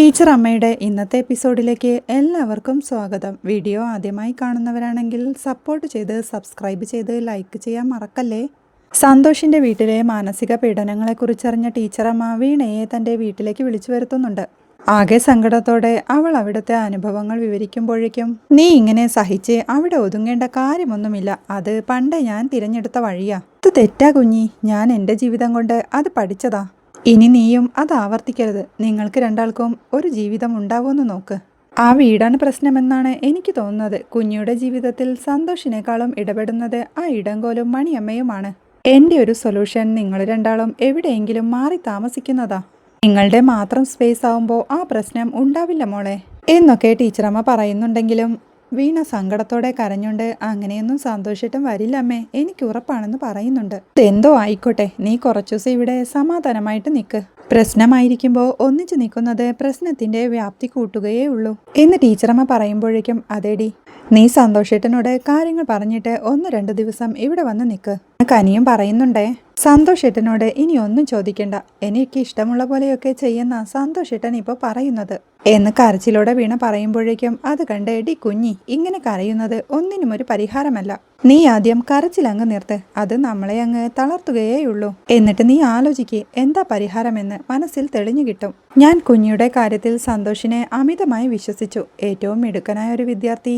Teacher അമ്മയുടെ ഇന്നത്തെ എപ്പിസോഡിലേക്ക് എല്ലാവർക്കും സ്വാഗതം. വീഡിയോ ആദ്യമായി കാണുന്നവരാണെങ്കിൽ സപ്പോർട്ട് ചെയ്ത് സബ്സ്ക്രൈബ് ചെയ്ത് ലൈക്ക് ചെയ്യാൻ മറക്കല്ലേ? സന്തോഷിന്റെ വീട്ടിലെ മാനസിക പീഡനങ്ങളെക്കുറിച്ചറിഞ്ഞ ടീച്ചറമ്മ വീണയെ തന്റെ വീട്ടിലേക്ക് വിളിച്ചു വരുത്തുന്നുണ്ട്. ആകെ സങ്കടത്തോടെ അവൾ അവിടുത്തെ അനുഭവങ്ങൾ വിവരിക്കുമ്പോഴേക്കും നീ ഇങ്ങനെ സഹിച്ച് അവിടെ ഒതുങ്ങേണ്ട കാര്യമൊന്നുമില്ല. അത് പണ്ടേ ഞാൻ തിരഞ്ഞെടുത്ത വഴിയാ. ഇത് തെറ്റാ കുഞ്ഞി. ഞാൻ എന്റെ ജീവിതം കൊണ്ട് അത് പഠിച്ചതാ. ഇനി നീയും അത് ആവർത്തിക്കരുത്. നിങ്ങൾക്ക് രണ്ടാൾക്കും ഒരു ജീവിതം ഉണ്ടാവുമെന്ന് നോക്ക്. ആ വീടാണ് പ്രശ്നമെന്നാണ് എനിക്ക് തോന്നുന്നത്. കുഞ്ഞിയുടെ ജീവിതത്തിൽ സന്തോഷിനേക്കാളും ഇടപെടുന്നത് ആ ഇടംകോലും മണിയമ്മയുമാണ്. എന്റെ ഒരു സൊല്യൂഷൻ നിങ്ങൾ രണ്ടാളും എവിടെയെങ്കിലും മാറി താമസിക്കുന്നതാ. നിങ്ങളുടെ മാത്രം സ്പേസ് ആവുമ്പോൾ ആ പ്രശ്നം ഉണ്ടാവില്ല മോളെ. എന്നൊക്കെ ടീച്ചറമ്മ പറയുന്നുണ്ടെങ്കിലും വീണ സങ്കടത്തോടെ കരഞ്ഞുണ്ട് അങ്ങനെയൊന്നും സന്തോഷിട്ടും വരില്ലമ്മേ എനിക്ക് ഉറപ്പാണെന്ന് പറയുന്നുണ്ട്. എന്തോ ആയിക്കോട്ടെ. നീ കുറച്ചു ദിവസം ഇവിടെ സമാധാനമായിട്ട് നിൽക്ക് പ്രശ്നമായിരിക്കുമ്പോൾ ഒന്നിച്ചു നിൽക്കുന്നത് പ്രശ്നത്തിന്റെ വ്യാപ്തി കൂട്ടുകയേ ഉള്ളൂ. എന്ന് ടീച്ചറമ്മ പറയുമ്പോഴേക്കും അതേടി. നീ സന്തോഷേട്ടനോട് കാര്യങ്ങൾ പറഞ്ഞിട്ട് ഒന്ന് രണ്ട് ദിവസം ഇവിടെ വന്ന് നിൽക്ക് കനിയും പറയുന്നുണ്ടേ. സന്തോഷേട്ടനോട് ഇനി ഒന്നും ചോദിക്കണ്ട. എനിക്ക് ഇഷ്ടമുള്ള പോലെയൊക്കെ ചെയ്യുന്ന സന്തോഷേട്ടൻ ഇപ്പോൾ പറയുന്നത്. എന്ന് കരച്ചിലോടെ വീണ പറയുമ്പോഴേക്കും അത് കണ്ട് എടി കുഞ്ഞി ഇങ്ങനെ കരയുന്നത് ഒന്നിനും ഒരു പരിഹാരമല്ല. നീ ആദ്യം കരച്ചിലങ്ങ് നിർത്ത്. അത് നമ്മളെ അങ്ങ് തളർത്തുകയേയുള്ളൂ. എന്നിട്ട് നീ ആലോചിക്ക് എന്താ പരിഹാരമെന്ന് മനസ്സിൽ തെളിഞ്ഞു കിട്ടും. ഞാൻ കുഞ്ഞിയുടെ കാര്യത്തിൽ സന്തോഷിനെ അമിതമായി വിശ്വസിച്ചു. ഏറ്റവും മിടുക്കനായ ഒരു വിദ്യാർത്ഥി.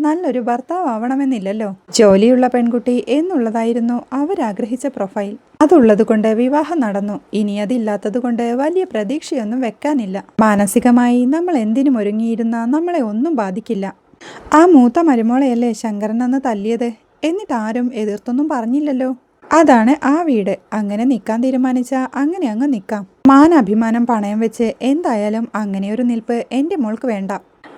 നല്ലൊരു ഭർത്താവ് ആവണമെന്നില്ലല്ലോ ജോലിയുള്ള പെൺകുട്ടി എന്നുള്ളതായിരുന്നു അവരാഗ്രഹിച്ച പ്രൊഫൈൽ. അതുള്ളതുകൊണ്ട് വിവാഹം നടന്നു. ഇനി അതില്ലാത്തതുകൊണ്ട് വലിയ പ്രതീക്ഷയൊന്നും വെക്കാനില്ല. മാനസികമായി നമ്മൾ എന്തിനും ഒരുങ്ങിയിരുന്ന നമ്മളെ ഒന്നും ബാധിക്കില്ല. ആ മൂത്ത മരുമോളെയല്ലേ ശങ്കരൻ അന്ന് തല്ലിയത്? എന്നിട്ട് ആരും എതിർത്തൊന്നും പറഞ്ഞില്ലല്ലോ. അതാണ് ആ വീട്. അങ്ങനെ നിൽക്കാൻ തീരുമാനിച്ച അങ്ങനെ അങ്ങ് നിൽക്കാം മാനഭിമാനം പണയം വെച്ച് എന്തായാലും അങ്ങനെയൊരു നിൽപ്പ് എന്റെ മോൾക്ക് വേണ്ട.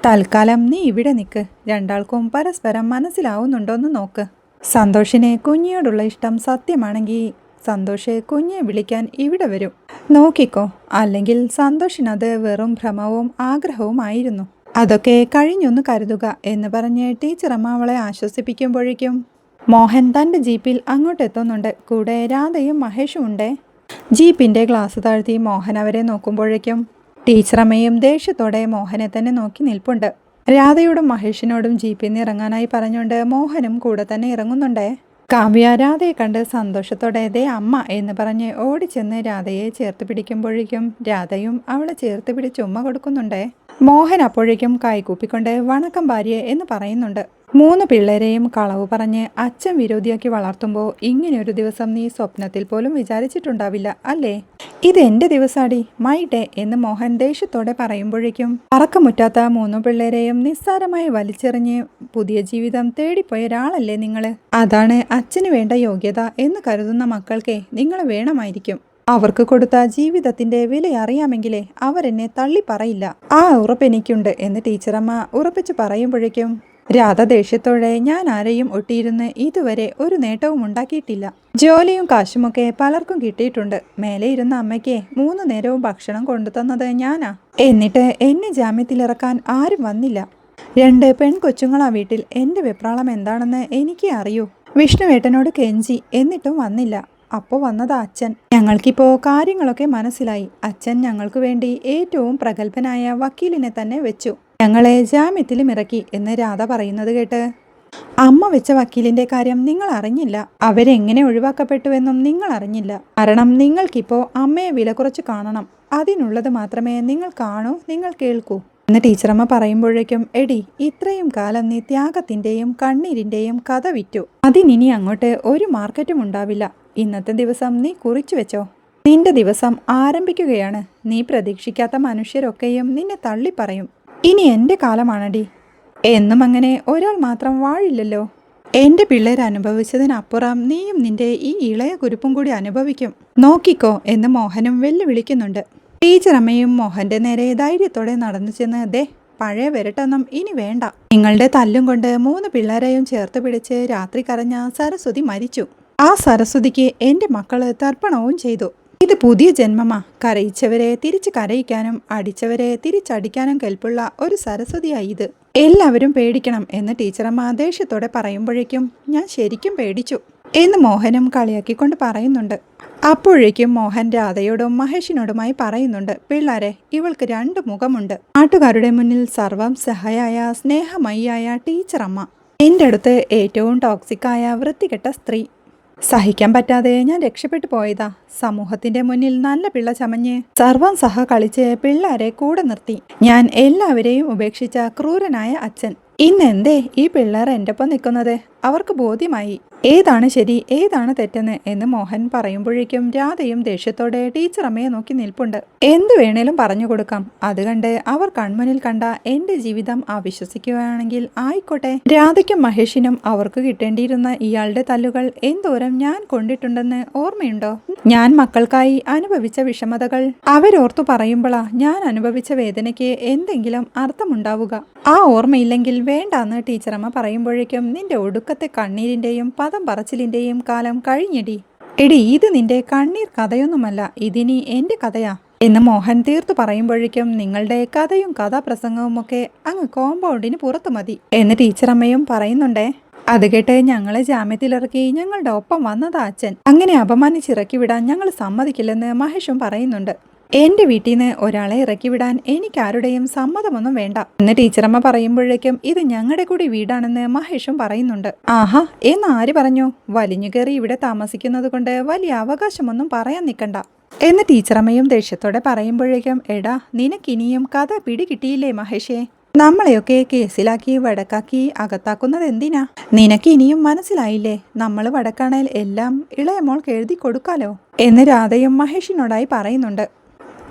തൽക്കാലം നീ ഇവിടെ നിൽക്ക് രണ്ടാൾക്കും പരസ്പരം മനസ്സിലാവുന്നുണ്ടോന്ന് നോക്ക്. സന്തോഷിനെ കുഞ്ഞിയോടുള്ള ഇഷ്ടം സത്യമാണെങ്കിൽ സന്തോഷ് കുഞ്ഞെ വിളിക്കാൻ ഇവിടെ വരും. നോക്കിക്കോ അല്ലെങ്കിൽ സന്തോഷിനത് വെറും ഭ്രമവും ആഗ്രഹവുമായിരുന്നു അതൊക്കെ കഴിഞ്ഞൊന്ന് കരുതുക എന്ന് പറഞ്ഞ് ടീച്ചറമ്മ അവളെ ആശ്വസിപ്പിക്കുമ്പോഴേക്കും മോഹൻ തന്റെ ജീപ്പിൽ അങ്ങോട്ട് എത്തുന്നുണ്ട്. കൂടെ രാധയും മഹേഷും ഉണ്ടേ. ജീപ്പിന്റെ ഗ്ലാസ് താഴ്ത്തി മോഹൻ അവരെ നോക്കുമ്പോഴേക്കും ടീച്ചറമ്മയും ദേഷ്യത്തോടെ മോഹനെ തന്നെ നോക്കി നിൽപ്പുണ്ട്. രാധയോടും മഹേഷിനോടും ജീപ്പിൽ നിന്ന് ഇറങ്ങാനായി പറഞ്ഞുകൊണ്ട് മോഹനും കൂടെ തന്നെ ഇറങ്ങുന്നുണ്ടേ. കാവ്യ രാധയെ കണ്ട് സന്തോഷത്തോടെ ദേ അമ്മ എന്ന് പറഞ്ഞ് ഓടിച്ചെന്ന് രാധയെ ചേർത്ത് പിടിക്കുമ്പോഴേക്കും രാധയും അവളെ ചേർത്ത് പിടിച്ച് ഉമ്മ കൊടുക്കുന്നുണ്ടേ. മോഹൻ അപ്പോഴേക്കും കൈകൂപ്പിക്കൊണ്ട് വണക്കം ഭാര്യ എന്ന് പറയുന്നുണ്ട്. മൂന്ന് പിള്ളേരെയും കളവ് പറഞ്ഞ് അച്ഛൻ വിരോധിയാക്കി വളർത്തുമ്പോൾ ഇങ്ങനെയൊരു ദിവസം നീ സ്വപ്നത്തിൽ പോലും വിചാരിച്ചിട്ടുണ്ടാവില്ല അല്ലേ? ഇത് എന്റെ ദിവസാടി മൈ ഡേ എന്ന് മോഹൻ ദേഷ്യത്തോടെ പറയുമ്പോഴേക്കും അറക്കമുറ്റാത്ത മൂന്ന് പിള്ളേരെയും നിസ്സാരമായി വലിച്ചെറിഞ്ഞ് പുതിയ ജീവിതം തേടിപ്പോയ ഒരാളല്ലേ നിങ്ങൾ അതാണ് അച്ഛന് വേണ്ട യോഗ്യത എന്ന് കരുതുന്ന മക്കൾക്കേ നിങ്ങൾ വേണമായിരിക്കും. അവർക്ക് കൊടുത്ത ജീവിതത്തിന്റെ വില അറിയാമെങ്കിലേ അവരെന്നെ തള്ളി പറയില്ല ആ ഉറപ്പെനിക്കുണ്ട് എന്ന് ടീച്ചറമ്മ ഉറപ്പിച്ചു പറയുമ്പോഴേക്കും രാധ ദേഷ്യത്തോടെ ഞാൻ ആരെയും ഒട്ടിയിരുന്ന് ഇതുവരെ ഒരു നേട്ടവും ഉണ്ടാക്കിയിട്ടില്ല. ജോലിയും കാശുമൊക്കെ പലർക്കും കിട്ടിയിട്ടുണ്ട്. മേലെ ഇരുന്ന അമ്മയ്ക്ക് മൂന്ന് നേരവും ഭക്ഷണം കൊണ്ടുതന്നത് ഞാനാ. എന്നിട്ട് എന്നെ ജാമ്യത്തിലിറക്കാൻ ആരും വന്നില്ല. രണ്ട് പെൺകൊച്ചുങ്ങളാ വീട്ടിൽ. എന്റെ വെപ്രാളം എന്താണെന്ന് എനിക്ക് അറിയൂ. വിഷ്ണുവേട്ടനോട് കെഞ്ചി എന്നിട്ടും വന്നില്ല. അപ്പോൾ വന്നത് അച്ഛൻ. ഞങ്ങൾക്കിപ്പോൾ കാര്യങ്ങളൊക്കെ മനസ്സിലായി. അച്ഛൻ ഞങ്ങൾക്ക് വേണ്ടി ഏറ്റവും പ്രഗത്ഭനായ വക്കീലിനെ തന്നെ വെച്ചു. ഞങ്ങളെ ജാമ്യത്തിലും ഇറക്കി എന്ന് രാധ പറയുന്നത് കേട്ട്. അമ്മ വെച്ച വക്കീലിന്റെ കാര്യം നിങ്ങൾ അറിഞ്ഞില്ല. അവരെങ്ങനെ ഒഴിവാക്കപ്പെട്ടുവെന്നും നിങ്ങൾ അറിഞ്ഞില്ല. കാരണം നിങ്ങൾക്കിപ്പോ അമ്മയെ വില കുറച്ച് കാണണം. അതിനുള്ളത് മാത്രമേ നിങ്ങൾ കാണൂ നിങ്ങൾ കേൾക്കൂ. എന്ന് ടീച്ചറമ്മ പറയുമ്പോഴേക്കും എടി ഇത്രയും കാലം നീ ത്യാഗത്തിന്റെയും കണ്ണീരിന്റെയും കഥ വിറ്റു. അതിനിനി അങ്ങോട്ട് ഒരു മാർക്കറ്റും ഉണ്ടാവില്ല. ഇന്നത്തെ ദിവസം നീ കുറിച്ചു വെച്ചോ. നിന്റെ ദിവസം ആരംഭിക്കുകയാണ്. നീ പ്രതീക്ഷിക്കാത്ത മനുഷ്യരൊക്കെയും നിന്നെ തള്ളി പറയും ഇനി എന്റെ കാലമാണടി. എന്നും അങ്ങനെ ഒരാൾ മാത്രം വാഴില്ലല്ലോ. എന്റെ പിള്ളേർ അനുഭവിച്ചതിനപ്പുറം നീയും നിന്റെ ഈ ഇളയ കുരുപ്പും കൂടി അനുഭവിക്കും. നോക്കിക്കോ എന്ന് മോഹനും വെല്ലുവിളിക്കുന്നുണ്ട്. ടീച്ചറമ്മയും മോഹന്റെ നേരെ ധൈര്യത്തോടെ നടന്നു ചെന്ന് ദേ പഴയ വരട്ടൊന്നും ഇനി വേണ്ട. നിങ്ങളുടെ തല്ലും കൊണ്ട് മൂന്ന് പിള്ളേരെയും ചേർത്ത് പിടിച്ച് രാത്രി കരഞ്ഞ സരസ്വതി മരിച്ചു. ആ സരസ്വതിക്ക് എന്റെ മക്കൾ തർപ്പണവും ചെയ്തു. ഇത് പുതിയ ജന്മമാ. കരയിച്ചവരെ തിരിച്ച് കരയിക്കാനും അടിച്ചവരെ തിരിച്ചടിക്കാനും കെൽപ്പുള്ള ഒരു സരസ്വതിയായി ഇത്. എല്ലാവരും പേടിക്കണം എന്ന് ടീച്ചറമ്മ ദേഷ്യത്തോടെ പറയുമ്പോഴേക്കും ഞാൻ ശരിക്കും പേടിച്ചു എന്ന് മോഹനും കളിയാക്കിക്കൊണ്ട് പറയുന്നുണ്ട്. അപ്പോഴേക്കും മോഹൻ രാധയോടും മഹേഷിനോടുമായി പറയുന്നുണ്ട് പിള്ളാരെ ഇവൾക്ക് രണ്ട് മുഖമുണ്ട്. നാട്ടുകാരുടെ മുന്നിൽ സർവം സഹായായ സ്നേഹമയിയായ ടീച്ചറമ്മ. എന്റെ അടുത്ത് ഏറ്റവും ടോക്സിക്കായ വൃത്തികെട്ട സ്ത്രീ. സഹിക്കാൻ പറ്റാതെ ഞാൻ രക്ഷപ്പെട്ടു പോയതാ. സമൂഹത്തിന്റെ മുന്നിൽ നല്ല പിള്ള ചമഞ്ഞ്. സർവം സഹ കളിച്ച് പിള്ളേരെ കൂടെ നിർത്തി. ഞാൻ എല്ലാവരെയും ഉപേക്ഷിച്ച ക്രൂരനായ അച്ഛൻ. ഇന്നെന്തേ ഈ പിള്ളേർ എന്റെ ഒപ്പം നിൽക്കുന്നത്? അവർക്ക് ബോധ്യമായി. ഏതാണ് ശരി ഏതാണ് തെറ്റെന്ന് എന്ന് മോഹൻ പറയുമ്പോഴേക്കും രാധയും ദേഷ്യത്തോടെ ടീച്ചർ അമ്മയെ നോക്കി നിൽപ്പുണ്ട്. എന്തു വേണേലും പറഞ്ഞു കൊടുക്കാം. അത് കണ്ട് അവർ കൺമുന്നിൽ കണ്ട എന്റെ ജീവിതം അവിശ്വസിക്കുകയാണെങ്കിൽ ആയിക്കോട്ടെ. രാധയ്ക്കും മഹേഷിനും അവർക്ക് കിട്ടേണ്ടിയിരുന്ന ഇയാളുടെ തല്ലുകൾ എന്തോരം ഞാൻ കൊണ്ടിട്ടുണ്ടെന്ന് ഓർമ്മയുണ്ടോ? ഞാൻ മക്കൾക്കായി അനുഭവിച്ച വിഷമതകൾ. അവരോർത്തു പറയുമ്പോളാ ഞാൻ അനുഭവിച്ച വേദനയ്ക്ക് എന്തെങ്കിലും അർത്ഥമുണ്ടാവുക. ആ ഓർമ്മയില്ലെങ്കിൽ വേണ്ടാന്ന് ടീച്ചറമ്മ പറയുമ്പോഴേക്കും നിന്റെ ഒടുക്കത്തെ കണ്ണീരിന്റെയും പദം പറച്ചിലിന്റെയും കാലം കഴിഞ്ഞിടി. എടി ഇത് നിന്റെ കണ്ണീർ കഥയൊന്നുമല്ല. ഇതിനി എന്റെ കഥയാ. എന്ന് മോഹൻ തീർത്തു പറയുമ്പോഴേക്കും നിങ്ങളുടെ കഥയും കഥാപ്രസംഗവും ഒക്കെ അങ്ങ് കോമ്പൗണ്ടിന് പുറത്തു മതി എന്ന് ടീച്ചറമ്മയും പറയുന്നുണ്ടേ. അത് കേട്ട് ഞങ്ങളെ ജാമ്യത്തിലിറക്കി ഞങ്ങളുടെ ഒപ്പം വന്നതാ അച്ഛൻ. അങ്ങനെ അപമാനിച്ചിറക്കി വിടാൻ ഞങ്ങൾ സമ്മതിക്കില്ലെന്ന് മഹേഷും പറയുന്നുണ്ട്. എന്റെ വീട്ടിൽ നിന്ന് ഒരാളെ ഇറക്കി വിടാൻ എനിക്ക് ആരുടെയും സമ്മതമൊന്നും വേണ്ട. എന്ന് ടീച്ചറമ്മ പറയുമ്പോഴേക്കും ഇത് ഞങ്ങളുടെ കൂടി വീടാണെന്ന് മഹേഷും പറയുന്നുണ്ട്. ആഹാ എന്ന് ആര് പറഞ്ഞു? വലിഞ്ഞു കയറി ഇവിടെ താമസിക്കുന്നത് കൊണ്ട് വലിയ അവകാശമൊന്നും പറയാൻ നിൽക്കണ്ട എന്ന് ടീച്ചറമ്മയും ദേഷ്യത്തോടെ പറയുമ്പോഴേക്കും എടാ നിനക്കിനിയും കഥ പിടികിട്ടിയില്ലേ മഹേഷേ? നമ്മളെയൊക്കെ കേസിലാക്കി വടക്കാക്കി അകത്താക്കുന്നത് എന്തിനാ? നിനക്ക് ഇനിയും മനസ്സിലായില്ലേ? നമ്മൾ വടക്കാണേൽ എല്ലാം ഇളയമോൾക്ക് എഴുതി കൊടുക്കാലോ? എന്ന് രാധയും മഹേഷിനോടായി പറയുന്നുണ്ട്.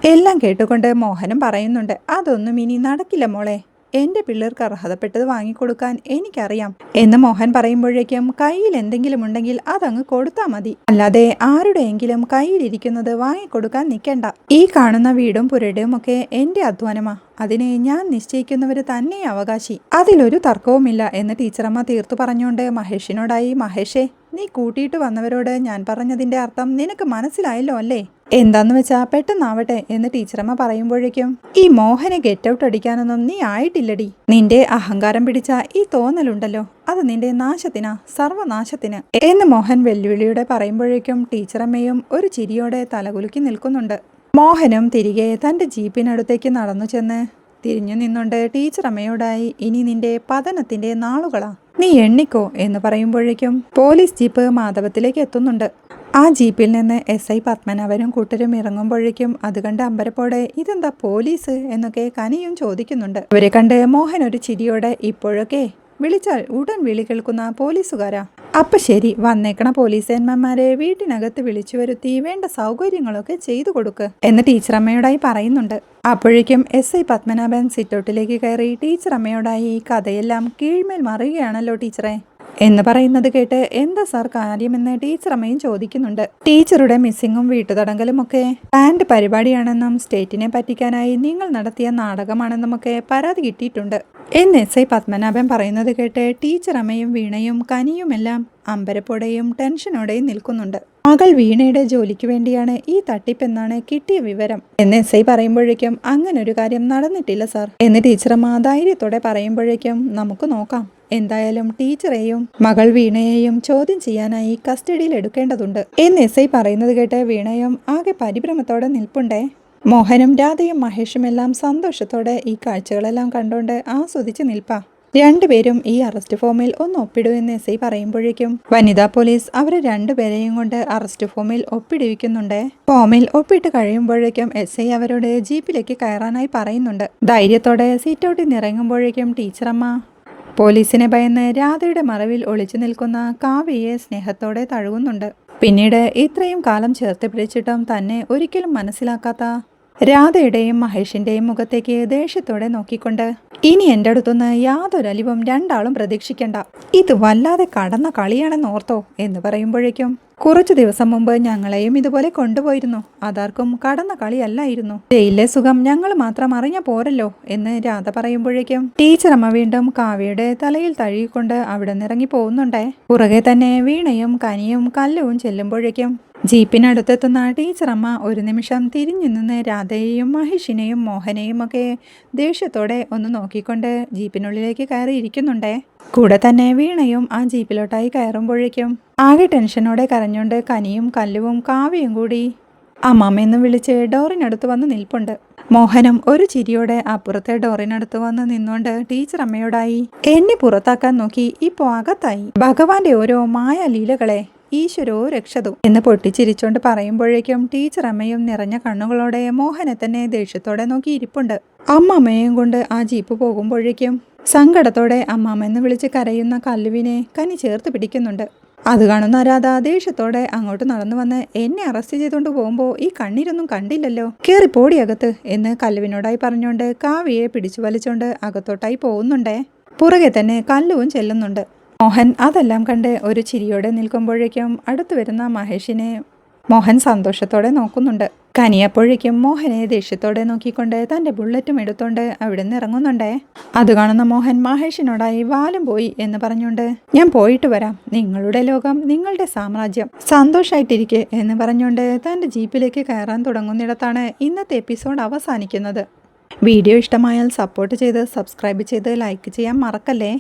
എല്ലാം കേട്ടുകൊണ്ട് മോഹനം പറയുന്നുണ്ട് അതൊന്നും ഇനി നടക്കില്ല മോളെ. എന്റെ പിള്ളേർക്ക് അർഹതപ്പെട്ടത് വാങ്ങിക്കൊടുക്കാൻ എനിക്കറിയാം. എന്ന് മോഹൻ പറയുമ്പോഴേക്കും കയ്യിൽ എന്തെങ്കിലും ഉണ്ടെങ്കിൽ അതങ്ങ് കൊടുത്താൽ മതി. അല്ലാതെ ആരുടെയെങ്കിലും കയ്യിലിരിക്കുന്നത് വാങ്ങിക്കൊടുക്കാൻ നിൽക്കണ്ട ഈ കാണുന്ന വീടും പുരടും ഒക്കെ എന്റെ അധ്വാനമാ. അതിനെ ഞാൻ നിശ്ചയിക്കുന്നവര് തന്നെ അവകാശി. അതിലൊരു തർക്കവുമില്ല എന്ന് ടീച്ചറമ്മ തീർത്തു പറഞ്ഞുകൊണ്ട് മഹേഷിനോടായി മഹേഷേ നീ കൂട്ടിയിട്ട് വന്നവരോട് ഞാൻ പറഞ്ഞതിന്റെ അർത്ഥം നിനക്ക് മനസ്സിലായല്ലോ അല്ലേ? എന്താന്ന് വെച്ചാ പെട്ടെന്നാവട്ടെ എന്ന് ടീച്ചറമ്മ പറയുമ്പോഴേക്കും ഈ മോഹനെ ഗെറ്റ് ഔട്ട് അടിക്കാനൊന്നും നീ ആയിട്ടില്ലടി. നിന്റെ അഹങ്കാരം പിടിച്ച ഈ തോന്നലുണ്ടല്ലോ അത് നിന്റെ നാശത്തിനാ സർവനാശത്തിന്. എന്ന് മോഹൻ വെല്ലുവിളിയുടെ പറയുമ്പോഴേക്കും ടീച്ചറമ്മയും ഒരു ചിരിയോടെ തലകുലുക്കി നിൽക്കുന്നുണ്ട്. മോഹനും തിരികെ തന്റെ ജീപ്പിനടുത്തേക്ക് നടന്നു ചെന്ന് തിരിഞ്ഞു നിന്നുണ്ട് ടീച്ചറമ്മയോടായി ഇനി നിന്റെ പതനത്തിന്റെ നാളുകളാ. നീ എണ്ണിക്കോ എന്ന് പറയുമ്പോഴേക്കും പോലീസ് ജീപ്പ് മാധവത്തിലേക്ക് എത്തുന്നുണ്ട്. ആ ജീപ്പിൽ നിന്ന് എസ് ഐ പത്മനാഭനും കൂട്ടരും ഇറങ്ങുമ്പോഴേക്കും അത് കണ്ട് അമ്പരപ്പോടെ ഇതെന്താ പോലീസ്? എന്നൊക്കെ കനിയും ചോദിക്കുന്നുണ്ട്. അവരെ കണ്ട് മോഹൻ ഒരു ചിരിയോടെ ഇപ്പോഴൊക്കെ വിളിച്ചാൽ ഉടൻ വിളി കേൾക്കുന്ന പോലീസുകാരാ. അപ്പൊ ശരി വന്നേക്കണ പോലീസന്മാരെ വീട്ടിനകത്ത് വിളിച്ചു വരുത്തി വേണ്ട സൗകര്യങ്ങളൊക്കെ ചെയ്തു കൊടുക്ക് എന്ന് ടീച്ചറമ്മയോടായി പറയുന്നുണ്ട്. അപ്പോഴേക്കും എസ് ഐ പത്മനാഭൻ സിറ്റൗട്ടിലേക്ക് കയറി ടീച്ചറമ്മയോടായി കഥയെല്ലാം കീഴ്മേൽ മറിയുകയാണല്ലോ ടീച്ചറെ. എന്ന് പറയുന്നത് കേട്ട് എന്താ സാർ കാര്യമെന്ന് ടീച്ചറമ്മയും ചോദിക്കുന്നുണ്ട്. ടീച്ചറുടെ മിസ്സിങ്ങും വീട്ടുതടങ്കലും ഒക്കെ പ്ലാന്റ് പരിപാടിയാണെന്നും സ്റ്റേറ്റിനെ പറ്റിക്കാനായി നിങ്ങൾ നടത്തിയ നാടകമാണെന്നുമൊക്കെ പരാതി കിട്ടിയിട്ടുണ്ട്. എന്ന് എസ് ഐ പത്മനാഭൻ പറയുന്നത് കേട്ട് ടീച്ചർ അമ്മയും വീണയും കനിയുമെല്ലാം അമ്പരപ്പോടെയും ടെൻഷനോടെയും നിൽക്കുന്നുണ്ട്. മകൾ വീണയുടെ ജോലിക്ക് വേണ്ടിയാണ് ഈ തട്ടിപ്പെന്നാണ് കിട്ടിയ വിവരം എന്ന് എസ് ഐ പറയുമ്പോഴേക്കും ഒരു കാര്യം നടന്നിട്ടില്ല സാർ എന്ന് ടീച്ചറമ്മ ധൈര്യത്തോടെ പറയുമ്പോഴേക്കും നമുക്ക് നോക്കാം. എന്തായാലും ടീച്ചറെയും മകൾ വീണയെയും ചോദ്യം ചെയ്യാനായി കസ്റ്റഡിയിൽ എടുക്കേണ്ടതുണ്ട്. എന്ന് എസ് ഐ പറയുന്നത് കേട്ട് വീണയും ആകെ പരിഭ്രമത്തോടെ നിൽപ്പുണ്ടേ. മോഹനും രാധയും മഹേഷും എല്ലാം സന്തോഷത്തോടെ ഈ കാഴ്ചകളെല്ലാം കണ്ടുകൊണ്ട് ആസ്വദിച്ച് നിൽപ്പാ. രണ്ടുപേരും ഈ അറസ്റ്റ് ഫോമിൽ ഒന്ന് ഒപ്പിടൂ എന്ന് എസ് ഐ പറയുമ്പോഴേക്കും വനിതാ പോലീസ് അവരെ രണ്ടുപേരെയും കൊണ്ട് അറസ്റ്റ് ഫോമിൽ ഒപ്പിടിവിക്കുന്നുണ്ട്. ഫോമിൽ ഒപ്പിട്ട് കഴിയുമ്പോഴേക്കും എസ് ഐ അവരോട് ജീപ്പിലേക്ക് കയറാനായി പറയുന്നുണ്ട്. ധൈര്യത്തോടെ സീറ്റൗട്ടിൽ നിറങ്ങുമ്പോഴേക്കും ടീച്ചറമ്മ പോലീസിനെ ഭയന്ന് രാധയുടെ മറവിൽ ഒളിച്ചു നിൽക്കുന്ന കാവ്യയെ സ്നേഹത്തോടെ തഴുകുന്നുണ്ട്. പിന്നീട് ഇത്രയും കാലം ചേർത്ത് പിടിച്ചിട്ടും തന്നെ ഒരിക്കലും മനസ്സിലാക്കാത്ത രാധയുടെയും മഹേഷിന്റെയും മുഖത്തേക്ക് ദേഷ്യത്തോടെ നോക്കിക്കൊണ്ട് ഇനി എന്റെ അടുത്തുനിന്ന് യാതൊരു അലിവും രണ്ടാളും പ്രതീക്ഷിക്കണ്ട. ഇത് വല്ലാതെ കടന്ന കളിയാണെന്ന് ഓർത്തോ എന്ന് പറയുമ്പോഴേക്കും കുറച്ചു ദിവസം മുമ്പ് ഞങ്ങളെയും ഇതുപോലെ കൊണ്ടുപോയിരുന്നു. അതാർക്കും കടന്ന കളിയല്ലായിരുന്നു. ജയിലിലെ സുഖം ഞങ്ങൾ മാത്രം അറിഞ്ഞ പോരല്ലോ എന്ന് രാധ പറയുമ്പോഴേക്കും ടീച്ചറമ്മ വീണ്ടും കാവ്യയുടെ തലയിൽ തഴുകിക്കൊണ്ട് അവിടെ നിറങ്ങി പോകുന്നുണ്ടേ പുറകെ തന്നെ വീണയും കനിയും കല്ലുവും ചെല്ലുമ്പോഴേക്കും ജീപ്പിനടുത്തെത്തുന്ന ടീച്ചറമ്മ ഒരു നിമിഷം തിരിഞ്ഞു നിന്ന് രാധയെയും മഹേഷിനെയും മോഹനെയും ഒക്കെ ദേഷ്യത്തോടെ ഒന്ന് നോക്കിക്കൊണ്ട് ജീപ്പിനുള്ളിലേക്ക് കയറിയിരിക്കുന്നുണ്ടേ. കൂടെ തന്നെ വീണയും ആ ജീപ്പിലോട്ടായി കയറുമ്പോഴേക്കും ആകെ ടെൻഷനോടെ കരഞ്ഞുകൊണ്ട് കനിയും കല്ലുവും കാവ്യയും കൂടി അമ്മാമ്മയെന്ന് വിളിച്ച് ഡോറിനടുത്ത് വന്ന് നിൽപ്പുണ്ട്. മോഹനം ഒരു ചിരിയോടെ അപ്പുറത്തെ ഡോറിനടുത്ത് വന്ന് നിന്നുകൊണ്ട് ടീച്ചർ അമ്മയോടായി എന്നെ പുറത്താക്കാൻ നോക്കി ഇപ്പോ അകത്തായി. ഭഗവാന്റെ ഓരോ മായ ലീലകളെ ഈശ്വരോ രക്ഷതു എന്ന് പൊട്ടിച്ചിരിച്ചോണ്ട് പറയുമ്പോഴേക്കും ടീച്ചർ അമ്മയും നിറഞ്ഞ കണ്ണുകളോടെ മോഹനെ തന്നെ ദേഷ്യത്തോടെ നോക്കി ഇരിപ്പുണ്ട്. അമ്മമ്മയും കൊണ്ട് ആ ജീപ്പ് പോകുമ്പോഴേക്കും സങ്കടത്തോടെ അമ്മാമെന്ന് വിളിച്ച് കരയുന്ന കല്ലുവിനെ കനി ചേർത്ത് പിടിക്കുന്നുണ്ട്. അത് കാണുന്ന രാധ ദേഷ്യത്തോടെ അങ്ങോട്ട് നടന്നു വന്ന് എന്നെ അറസ്റ്റ് ചെയ്തുകൊണ്ട് പോകുമ്പോൾ ഈ കണ്ണീരൊന്നും കണ്ടില്ലല്ലോ. കേറി പോടി അകത്ത് എന്ന് കല്ലുവിനോടായി പറഞ്ഞുകൊണ്ട് കാവ്യയെ പിടിച്ചു വലിച്ചുകൊണ്ട് അകത്തോട്ടായി പോകുന്നുണ്ടേ. പുറകെ തന്നെ കല്ലുവും ചെല്ലുന്നുണ്ട്. മോഹൻ അതെല്ലാം കണ്ട് ഒരു ചിരിയോടെ നിൽക്കുമ്പോഴേക്കും അടുത്തു വരുന്ന മഹേഷിനെ മോഹൻ സന്തോഷത്തോടെ നോക്കുന്നുണ്ട്. കനിയപ്പോഴേക്കും മോഹനെ ദേഷ്യത്തോടെ നോക്കിക്കൊണ്ട് തന്റെ ബുള്ളറ്റും എടുത്തോണ്ട് അവിടെ നിന്ന് ഇറങ്ങുന്നുണ്ടേ. അത് കാണുന്ന മോഹൻ മഹേഷിനോടായി വാലും പോയി എന്ന് പറഞ്ഞുകൊണ്ട് ഞാൻ പോയിട്ട് വരാം. നിങ്ങളുടെ ലോകം നിങ്ങളുടെ സാമ്രാജ്യം. സന്തോഷമായിട്ടിരിക്കെ എന്ന് പറഞ്ഞുകൊണ്ട് തന്റെ ജീപ്പിലേക്ക് കയറാൻ തുടങ്ങുന്നിടത്താണ് ഇന്നത്തെ എപ്പിസോഡ് അവസാനിക്കുന്നത്. വീഡിയോ ഇഷ്ടമായാൽ സപ്പോർട്ട് ചെയ്ത് സബ്സ്ക്രൈബ് ചെയ്ത് ലൈക്ക് ചെയ്യാൻ മറക്കല്ലേ?